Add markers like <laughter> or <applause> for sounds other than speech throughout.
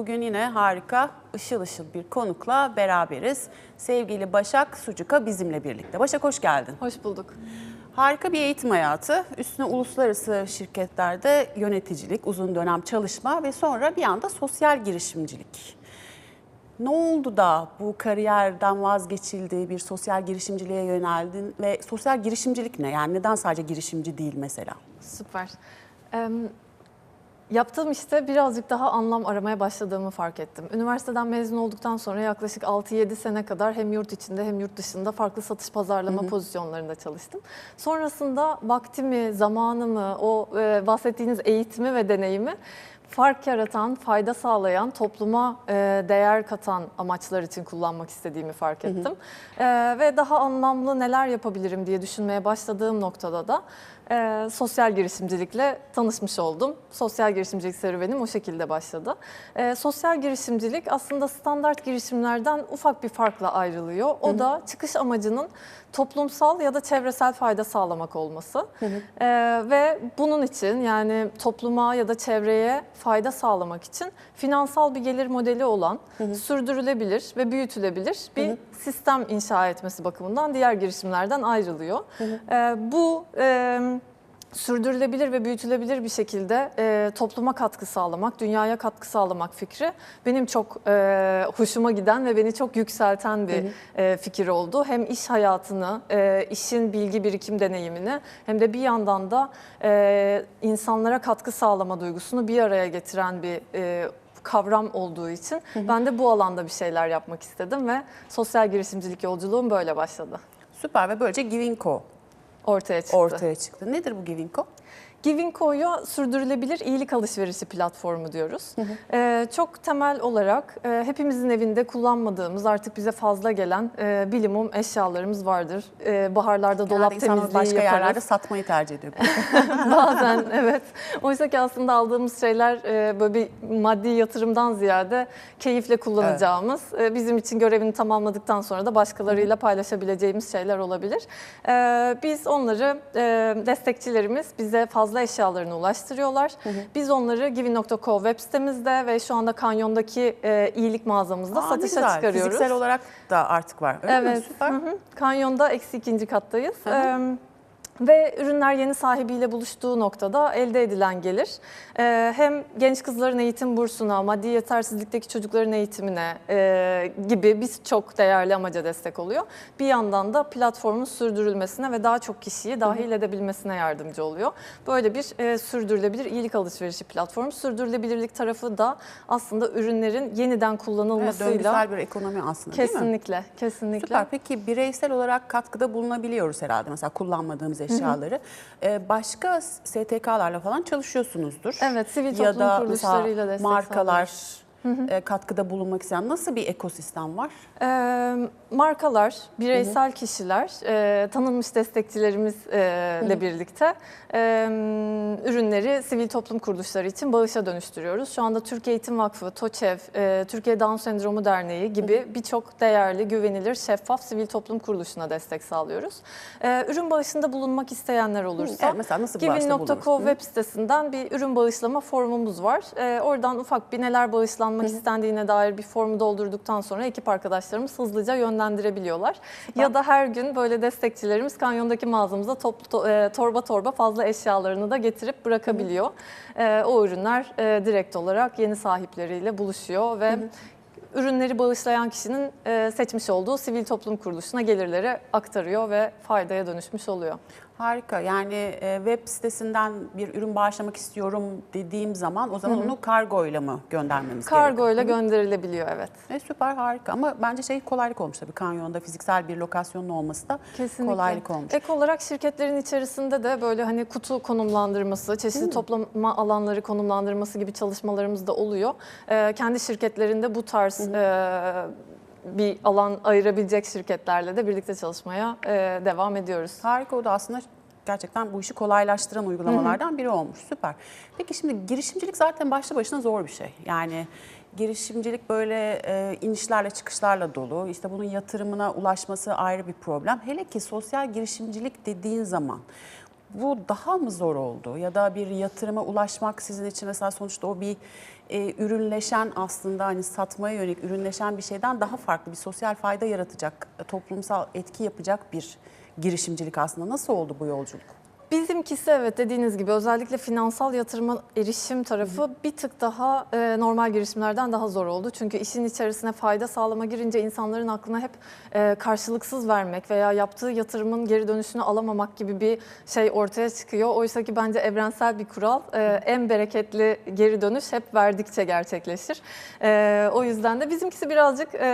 Bugün yine harika, ışıl ışıl bir konukla beraberiz. Sevgili Başak Sucuka bizimle birlikte. Başak hoş geldin. Hoş bulduk. Harika bir eğitim hayatı, üstüne uluslararası şirketlerde yöneticilik, uzun dönem çalışma ve sonra bir anda sosyal girişimcilik. Ne oldu da bu kariyerden vazgeçildi, bir sosyal girişimciliğe yöneldin ve sosyal girişimcilik ne? Yani neden sadece girişimci değil mesela? Süper. Ee, yaptığım işte birazcık daha anlam aramaya başladığımı fark ettim. Üniversiteden mezun olduktan sonra yaklaşık 6-7 sene kadar hem yurt içinde hem yurt dışında farklı satış pazarlama pozisyonlarında çalıştım. Sonrasında vaktimi, zamanımı, o e, bahsettiğiniz eğitimi ve deneyimi fark yaratan, fayda sağlayan, topluma e, değer katan amaçlar için kullanmak istediğimi fark ettim. E, ve daha anlamlı neler yapabilirim diye düşünmeye başladığım noktada da e, sosyal girişimcilikle tanışmış oldum. Sosyal girişimcilik serüvenim o şekilde başladı. E, sosyal girişimcilik aslında standart girişimlerden ufak bir farkla ayrılıyor. O da çıkış amacının toplumsal ya da çevresel fayda sağlamak olması. E, ve bunun için yani topluma ya da çevreye fayda sağlamak için finansal bir gelir modeli olan, sürdürülebilir ve büyütülebilir bir sistem inşa etmesi bakımından diğer girişimlerden ayrılıyor. E, bu e, sürdürülebilir ve büyütülebilir bir şekilde e, topluma katkı sağlamak, dünyaya katkı sağlamak fikri benim çok e, hoşuma giden ve beni çok yükselten bir e, fikir oldu. Hem iş hayatını, e, işin bilgi birikim deneyimini hem de bir yandan da e, insanlara katkı sağlama duygusunu bir araya getiren bir e, kavram olduğu için ben de bu alanda bir şeyler yapmak istedim ve sosyal girişimcilik yolculuğum böyle başladı. Süper ve böylece Givinko Ortaya çıktı. ortaya çıktı. Nedir bu Givinko? Givingco'ya sürdürülebilir iyilik alışverişi platformu diyoruz. Ee, çok temel olarak e, hepimizin evinde kullanmadığımız artık bize fazla gelen e, bilimum eşyalarımız vardır. E, baharlarda Genelde dolap temizliği başka yaparız. yerlerde satmayı tercih ediyor. <laughs> <laughs> Bazen evet. Oysa ki aslında aldığımız şeyler e, böyle bir maddi yatırımdan ziyade keyifle kullanacağımız, e, bizim için görevini tamamladıktan sonra da başkalarıyla paylaşabileceğimiz şeyler olabilir. E, Biz onları e, destekçilerimiz bize fazla eşyalarını ulaştırıyorlar. Biz onları givin.co web sitemizde ve şu anda Kanyon'daki e, iyilik mağazamızda Aa, satışa güzel. çıkarıyoruz. Fiziksel olarak da artık var. Öyle mi? Evet. Süper. Hı hı. Kanyon'da eksi ikinci kattayız. Hı hı. Ee, ve ürünler yeni sahibiyle buluştuğu noktada elde edilen gelir e, hem genç kızların eğitim bursuna, maddi yetersizlikteki çocukların eğitimine e, gibi birçok değerli amaca destek oluyor. Bir yandan da platformun sürdürülmesine ve daha çok kişiyi dahil edebilmesine yardımcı oluyor. Böyle bir e, sürdürülebilir iyilik alışverişi platformu. Sürdürülebilirlik tarafı da aslında ürünlerin yeniden Evet, kullanılmasıyla döngüsel bir ekonomi aslında değil mi? kesinlikle, kesinlikle. Süper. Peki bireysel olarak katkıda bulunabiliyoruz herhalde mesela kullanmadığımız eşyaları. Ee, başka STK'larla falan çalışıyorsunuzdur. Evet, sivil ya toplum da kuruluşlarıyla mesela destek markalar e, katkıda bulunmak isteyen nasıl bir ekosistem var? Ee, markalar, bireysel kişiler, e, tanınmış destekçilerimizle birlikte e, ürünleri sivil toplum kuruluşları için bağışa dönüştürüyoruz. Şu anda Türkiye Eğitim Vakfı, TOÇEV, e, Türkiye Down Sendromu Derneği gibi birçok değerli, güvenilir, şeffaf sivil toplum kuruluşuna destek sağlıyoruz. E, ürün bağışında bulunmak isteyenler olursa mesela nasıl Givin.co bulunuruz? web sitesinden bir ürün bağışlama formumuz var. E, oradan ufak bir neler bağışlanmak istendiğine dair bir formu doldurduktan sonra ekip arkadaşlarımız hızlıca yönlendirebiliyorlar. Ya da her gün böyle destekçilerimiz kanyondaki mağazamıza toplu to- e, torba torba fazla eşyalarını da getirip bırakabiliyor. E, o ürünler e, direkt olarak yeni sahipleriyle buluşuyor ve ürünleri bağışlayan kişinin e, seçmiş olduğu sivil toplum kuruluşuna gelirleri aktarıyor ve faydaya dönüşmüş oluyor. Harika. Yani e, web sitesinden bir ürün bağışlamak istiyorum dediğim zaman o zaman onu kargoyla mı göndermemiz gerekiyor? Kargo ile gönderilebiliyor evet. E, süper harika ama bence şey kolaylık olmuş tabii kanyonda fiziksel bir lokasyonun olması da Kesinlikle. kolaylık olmuş. Ek olarak şirketlerin içerisinde de böyle hani kutu konumlandırması, çeşitli toplama alanları konumlandırması gibi çalışmalarımız da oluyor. Ee, kendi şirketlerinde bu tarz e, bir alan ayırabilecek şirketlerle de birlikte çalışmaya e, devam ediyoruz. Harika o da aslında gerçekten bu işi kolaylaştıran uygulamalardan biri olmuş. Süper. Peki şimdi girişimcilik zaten başlı başına zor bir şey. Yani girişimcilik böyle e, inişlerle çıkışlarla dolu. İşte bunun yatırımına ulaşması ayrı bir problem. Hele ki sosyal girişimcilik dediğin zaman bu daha mı zor oldu? Ya da bir yatırıma ulaşmak sizin için mesela sonuçta o bir e, ürünleşen aslında hani satmaya yönelik ürünleşen bir şeyden daha farklı bir sosyal fayda yaratacak, toplumsal etki yapacak bir girişimcilik aslında. Nasıl oldu bu yolculuk? Bizimkisi evet dediğiniz gibi özellikle finansal yatırıma erişim tarafı bir tık daha e, normal girişimlerden daha zor oldu. Çünkü işin içerisine fayda sağlama girince insanların aklına hep e, karşılıksız vermek veya yaptığı yatırımın geri dönüşünü alamamak gibi bir şey ortaya çıkıyor. Oysa ki bence evrensel bir kural e, en bereketli geri dönüş hep verdikçe gerçekleşir. E, o yüzden de bizimkisi birazcık e,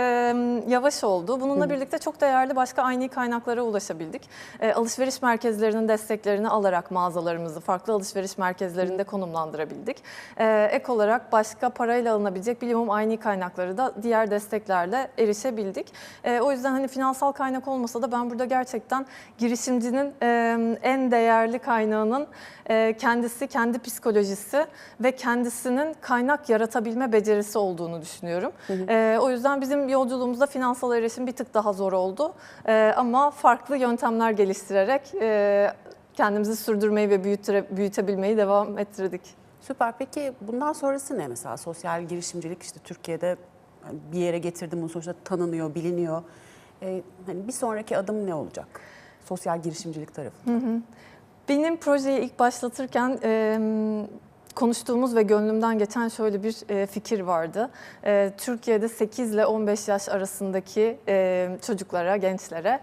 yavaş oldu. Bununla birlikte çok değerli başka aynı kaynaklara ulaşabildik. E, alışveriş merkezlerinin desteklerini alarak mağazalarımızı farklı alışveriş merkezlerinde konumlandırabildik. Ee, ek olarak başka parayla alınabilecek bilimum aynı kaynakları da diğer desteklerle erişebildik. Ee, o yüzden hani finansal kaynak olmasa da ben burada gerçekten girişimcinin e, en değerli kaynağının e, kendisi, kendi psikolojisi ve kendisinin kaynak yaratabilme becerisi olduğunu düşünüyorum. Ee, o yüzden bizim yolculuğumuzda finansal erişim bir tık daha zor oldu. Ama farklı yöntemler geliştirerek e, kendimizi sürdürmeyi ve büyütüre, büyütebilmeyi devam ettirdik. Süper. Peki bundan sonrası ne mesela? Sosyal girişimcilik işte Türkiye'de hani bir yere getirdim bunu sonuçta tanınıyor, biliniyor. Ee, hani bir sonraki adım ne olacak? Sosyal girişimcilik tarafı. Benim projeyi ilk başlatırken e, konuştuğumuz ve gönlümden geçen şöyle bir e, fikir vardı. E, Türkiye'de 8 ile 15 yaş arasındaki e, çocuklara, gençlere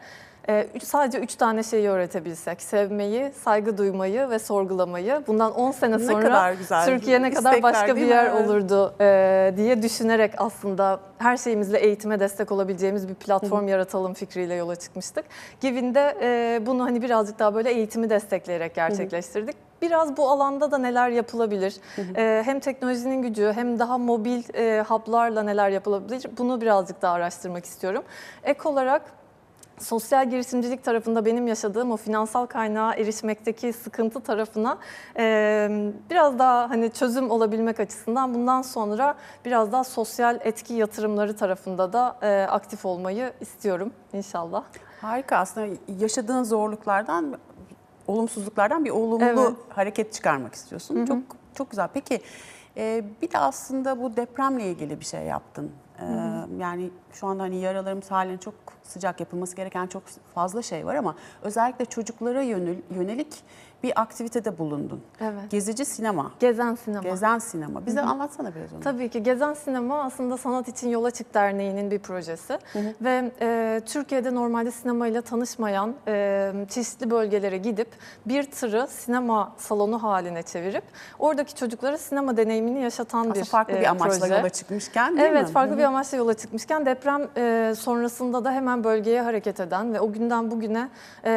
e, üç- sadece 3 tane şeyi öğretebilsek. Sevmeyi, saygı duymayı ve sorgulamayı. Bundan 10 sene Ne sonra kadar güzel Türkiye ne kadar başka bir mi? yer Evet. olurdu e, diye düşünerek aslında her şeyimizle eğitime destek olabileceğimiz bir platform yaratalım fikriyle yola çıkmıştık. Givin'de e, bunu hani birazcık daha böyle eğitimi destekleyerek gerçekleştirdik. Biraz bu alanda da neler yapılabilir? E, hem teknolojinin gücü hem daha mobil e, hub'larla neler yapılabilir? Bunu birazcık daha araştırmak istiyorum. Ek olarak sosyal girişimcilik tarafında benim yaşadığım o finansal kaynağa erişmekteki sıkıntı tarafına e, biraz daha hani çözüm olabilmek açısından bundan sonra biraz daha sosyal etki yatırımları tarafında da e, aktif olmayı istiyorum inşallah. Harika aslında yaşadığın zorluklardan, olumsuzluklardan bir olumlu Evet. hareket çıkarmak istiyorsun. Çok çok güzel. Peki e, bir de aslında bu depremle ilgili bir şey yaptın. E, yani şu anda hani yaralarımız halen çok sıcak yapılması gereken çok fazla şey var ama özellikle çocuklara yönel- yönelik bir aktivitede bulundun. Evet. Gezici sinema, Gezen sinema. gezen sinema. Bize anlatsana biraz onu. Tabii ki Gezen Sinema aslında Sanat İçin Yola Çık Derneği'nin bir projesi. Ve e, Türkiye'de normalde sinemayla tanışmayan e, çeşitli bölgelere gidip bir tırı sinema salonu haline çevirip oradaki çocuklara sinema deneyimini yaşatan Aslında bir farklı e, bir amaçla proje. yola çıkmışken değil evet, mi? farklı bir amaçla yola çıkmışken deprem e, sonrasında da hemen bölgeye hareket eden ve o günden bugüne e,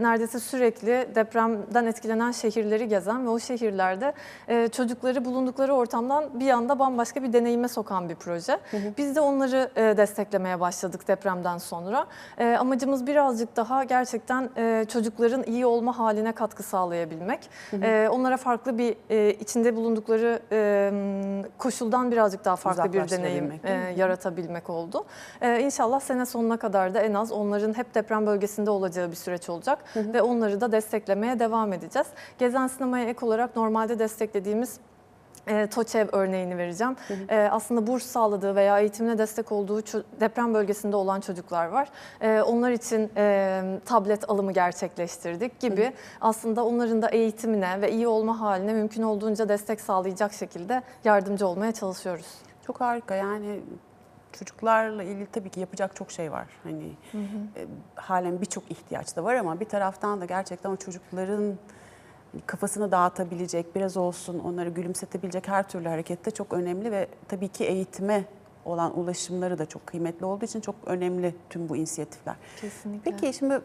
neredeyse sürekli depremden etkilenen şehirleri gezen ve o şehirlerde e, çocukları bulundukları ortamdan bir anda bambaşka bir deneyime sokan bir proje. Biz de onları e, desteklemeye başladık depremden sonra. E, amacımız birazcık daha gerçekten e, çocukların iyi olma haline katkı sağlayabilmek. E, onlara farklı bir e, içinde bulundukları e, koşuldan birazcık daha farklı bir deneyim e, yaratabilmek oldu. E, inşallah sene sonuna kadar da en az onların hep deprem bölgesinde olacağı bir süreç olacak ve onları da desteklemeye devam edeceğiz. Gezen Sinema'ya ek olarak normalde desteklediğimiz e, TOÇEV örneğini vereceğim. E, aslında burs sağladığı veya eğitimine destek olduğu deprem bölgesinde olan çocuklar var. E, onlar için e, tablet alımı gerçekleştirdik gibi aslında onların da eğitimine ve iyi olma haline mümkün olduğunca destek sağlayacak şekilde yardımcı olmaya çalışıyoruz. Çok harika yani çocuklarla ilgili tabii ki yapacak çok şey var. Hani e, halen birçok ihtiyaç da var ama bir taraftan da gerçekten o çocukların kafasını dağıtabilecek, biraz olsun onları gülümsetebilecek her türlü harekette çok önemli ve tabii ki eğitime olan ulaşımları da çok kıymetli olduğu için çok önemli tüm bu inisiyatifler. Kesinlikle. Peki şimdi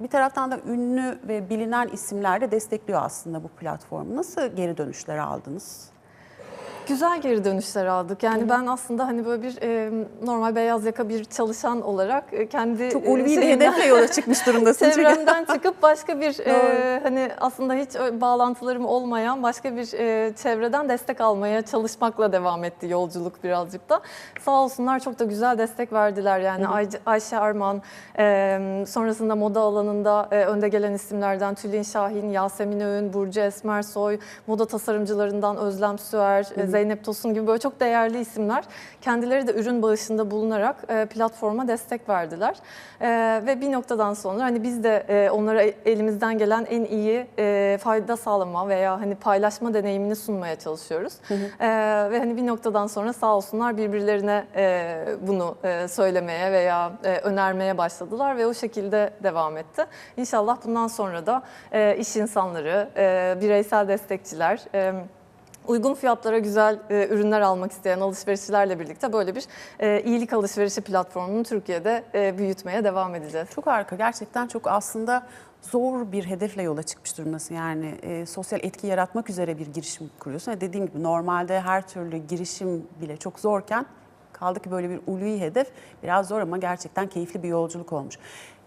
bir taraftan da ünlü ve bilinen isimler de destekliyor aslında bu platformu. Nasıl geri dönüşler aldınız? Güzel geri dönüşler aldık. Yani ben aslında hani böyle bir e, normal beyaz yaka bir çalışan olarak e, kendi Çok ulvi bir hedefle yola çıkmış durumdasın. Çevremden çıkıp başka bir <laughs> e, hani aslında hiç bağlantılarım olmayan başka bir e, çevreden destek almaya çalışmakla devam etti yolculuk birazcık da. Sağ olsunlar çok da güzel destek verdiler. Yani Ay- Ayşe Arman, e, sonrasında moda alanında e, önde gelen isimlerden Tülin Şahin, Yasemin Öğün, Burcu Esmersoy, moda tasarımcılarından Özlem Süer, e, Zeynep Tosun gibi böyle çok değerli isimler. Kendileri de ürün bağışında bulunarak e, platforma destek verdiler. E, ve bir noktadan sonra hani biz de e, onlara elimizden gelen en iyi fayda sağlama veya hani paylaşma deneyimini sunmaya çalışıyoruz. Ve hani bir noktadan sonra sağ olsunlar birbirlerine bunu söylemeye veya önermeye başladılar ve o şekilde devam etti. İnşallah bundan sonra da iş insanları, bireysel destekçiler, uygun fiyatlara güzel e, ürünler almak isteyen alışverişçilerle birlikte böyle bir e, iyilik alışverişi platformunu Türkiye'de e, büyütmeye devam edeceğiz. Çok harika. Gerçekten çok aslında zor bir hedefle yola çıkmış durumdasın. Yani e, sosyal etki yaratmak üzere bir girişim kuruyorsun. Ve dediğim gibi normalde her türlü girişim bile çok zorken kaldı ki böyle bir ulvi hedef biraz zor ama gerçekten keyifli bir yolculuk olmuş.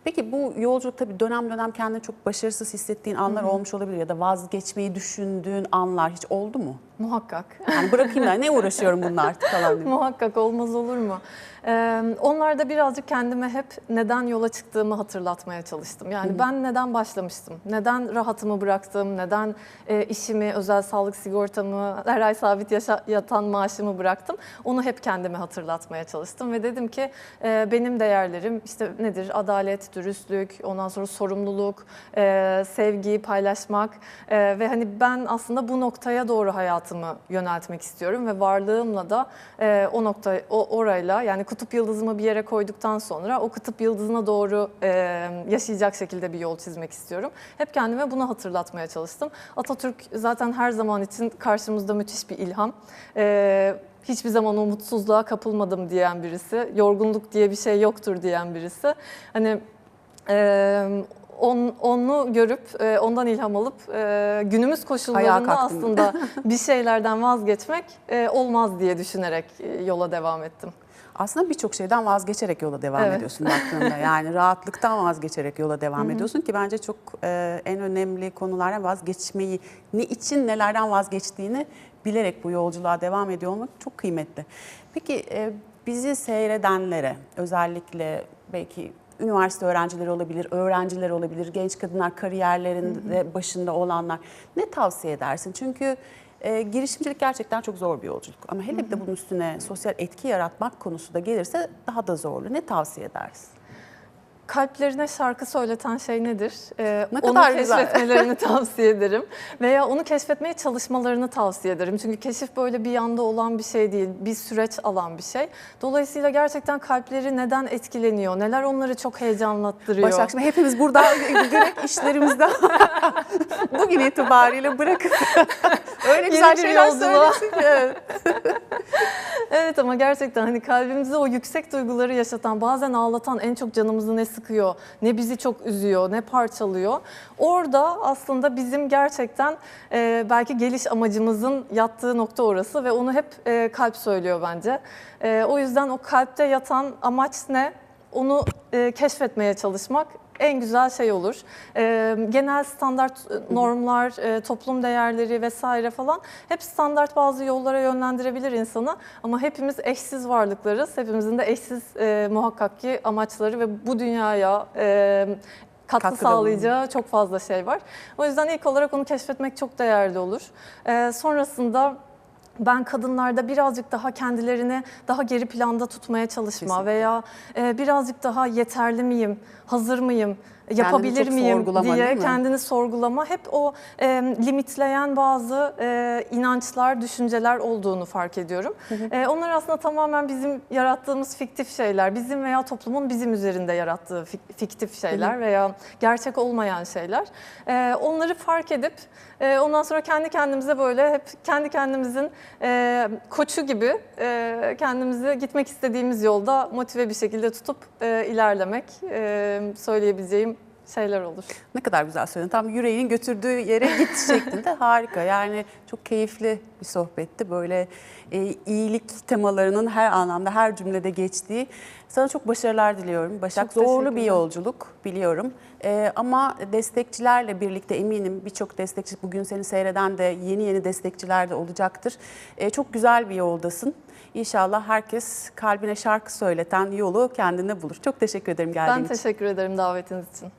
Peki bu yolculuk tabii dönem dönem kendini çok başarısız hissettiğin anlar olmuş olabilir ya da vazgeçmeyi düşündüğün anlar hiç oldu mu? Muhakkak. Yani bırakayım da ne uğraşıyorum bununla artık falan. <laughs> Muhakkak olmaz olur mu? Ee, onlarda birazcık kendime hep neden yola çıktığımı hatırlatmaya çalıştım. Yani ben neden başlamıştım? Neden rahatımı bıraktım? Neden e, işimi, özel sağlık sigortamı, her ay sabit yaşa- yatan maaşımı bıraktım? Onu hep kendime hatırlatmaya çalıştım ve dedim ki e, benim değerlerim işte nedir? Adalet, dürüstlük, ondan sonra sorumluluk, e, sevgi, paylaşmak e, ve hani ben aslında bu noktaya doğru hayatımı yöneltmek istiyorum ve varlığımla da e, o nokta o orayla yani kutup yıldızımı bir yere koyduktan sonra o kutup yıldızına doğru e, yaşayacak şekilde bir yol çizmek istiyorum. Hep kendime bunu hatırlatmaya çalıştım. Atatürk zaten her zaman için karşımızda müthiş bir ilham. E, hiçbir zaman umutsuzluğa kapılmadım diyen birisi, yorgunluk diye bir şey yoktur diyen birisi. Hani e, on, onu görüp e, ondan ilham alıp e, günümüz koşullarında aslında <laughs> bir şeylerden vazgeçmek e, olmaz diye düşünerek e, yola devam ettim. Aslında birçok şeyden vazgeçerek yola devam Evet. ediyorsun baktığında. Yani <laughs> rahatlıktan vazgeçerek yola devam ediyorsun ki bence çok e, en önemli konulardan vazgeçmeyi, ne için nelerden vazgeçtiğini bilerek bu yolculuğa devam ediyor olmak çok kıymetli. Peki e, bizi seyredenlere özellikle belki üniversite öğrencileri olabilir, öğrenciler olabilir, genç kadınlar kariyerlerinde başında olanlar ne tavsiye edersin? Çünkü e, girişimcilik gerçekten çok zor bir yolculuk. Ama hele bir de bunun üstüne sosyal etki yaratmak konusu da gelirse daha da zorlu. Ne tavsiye edersin? Kalplerine şarkı söyleten şey nedir? Ee, Ne onu kadar güzel. keşfetmelerini <laughs> tavsiye ederim. Veya onu keşfetmeye çalışmalarını tavsiye ederim. Çünkü keşif böyle bir anda olan bir şey değil, bir süreç alan bir şey. Dolayısıyla gerçekten kalpleri neden etkileniyor, neler onları çok heyecanlattırıyor. Başak şimdi hepimiz burada <laughs> direkt işlerimizden <laughs> bugün itibariyle bırakıp öyle güzel Yeni şeyler söylesin. Evet. Evet ama gerçekten hani kalbimize o yüksek duyguları yaşatan, bazen ağlatan, en çok canımızı ne sıkıyor, ne bizi çok üzüyor, ne parçalıyor. Orada aslında bizim gerçekten e, belki geliş amacımızın yattığı nokta orası ve onu hep e, kalp söylüyor bence. E, o yüzden o kalpte yatan amaç ne? Onu e, keşfetmeye çalışmak en güzel şey olur. E, genel standart e, normlar, e, toplum değerleri vesaire falan hep standart bazı yollara yönlendirebilir insanı. Ama hepimiz eşsiz varlıklarız. Hepimizin de eşsiz e, muhakkak ki amaçları ve bu dünyaya e, katkı Katkıda sağlayacağı çok fazla şey var. O yüzden ilk olarak onu keşfetmek çok değerli olur. E, sonrasında ben kadınlarda birazcık daha kendilerini daha geri planda tutmaya çalışma Kesinlikle. veya e, birazcık daha yeterli miyim, hazır mıyım, yapabilir miyim diye kendini sorgulama hep o e, limitleyen bazı e, inançlar, düşünceler olduğunu fark ediyorum. E, onlar aslında tamamen bizim yarattığımız fiktif şeyler, bizim veya toplumun bizim üzerinde yarattığı fik- fiktif şeyler veya gerçek olmayan şeyler. E, onları fark edip e, ondan sonra kendi kendimize böyle hep kendi kendimizin e, koçu gibi e, kendimizi gitmek istediğimiz yolda motive bir şekilde tutup e, ilerlemek e, söyleyebileceğim şeyler olur. Ne kadar güzel söyledin. Tam yüreğinin götürdüğü yere git <laughs> şeklinde harika. Yani çok keyifli bir sohbetti. Böyle e, iyilik temalarının her anlamda, her cümlede geçtiği. Sana çok başarılar diliyorum. Başak Çok zorlu bir yolculuk biliyorum. E, ama destekçilerle birlikte eminim birçok destekçi, bugün seni seyreden de yeni yeni destekçiler de olacaktır. E, çok güzel bir yoldasın. İnşallah herkes kalbine şarkı söyleten yolu kendine bulur. Çok teşekkür ederim geldiğin Ben için. teşekkür ederim davetiniz için.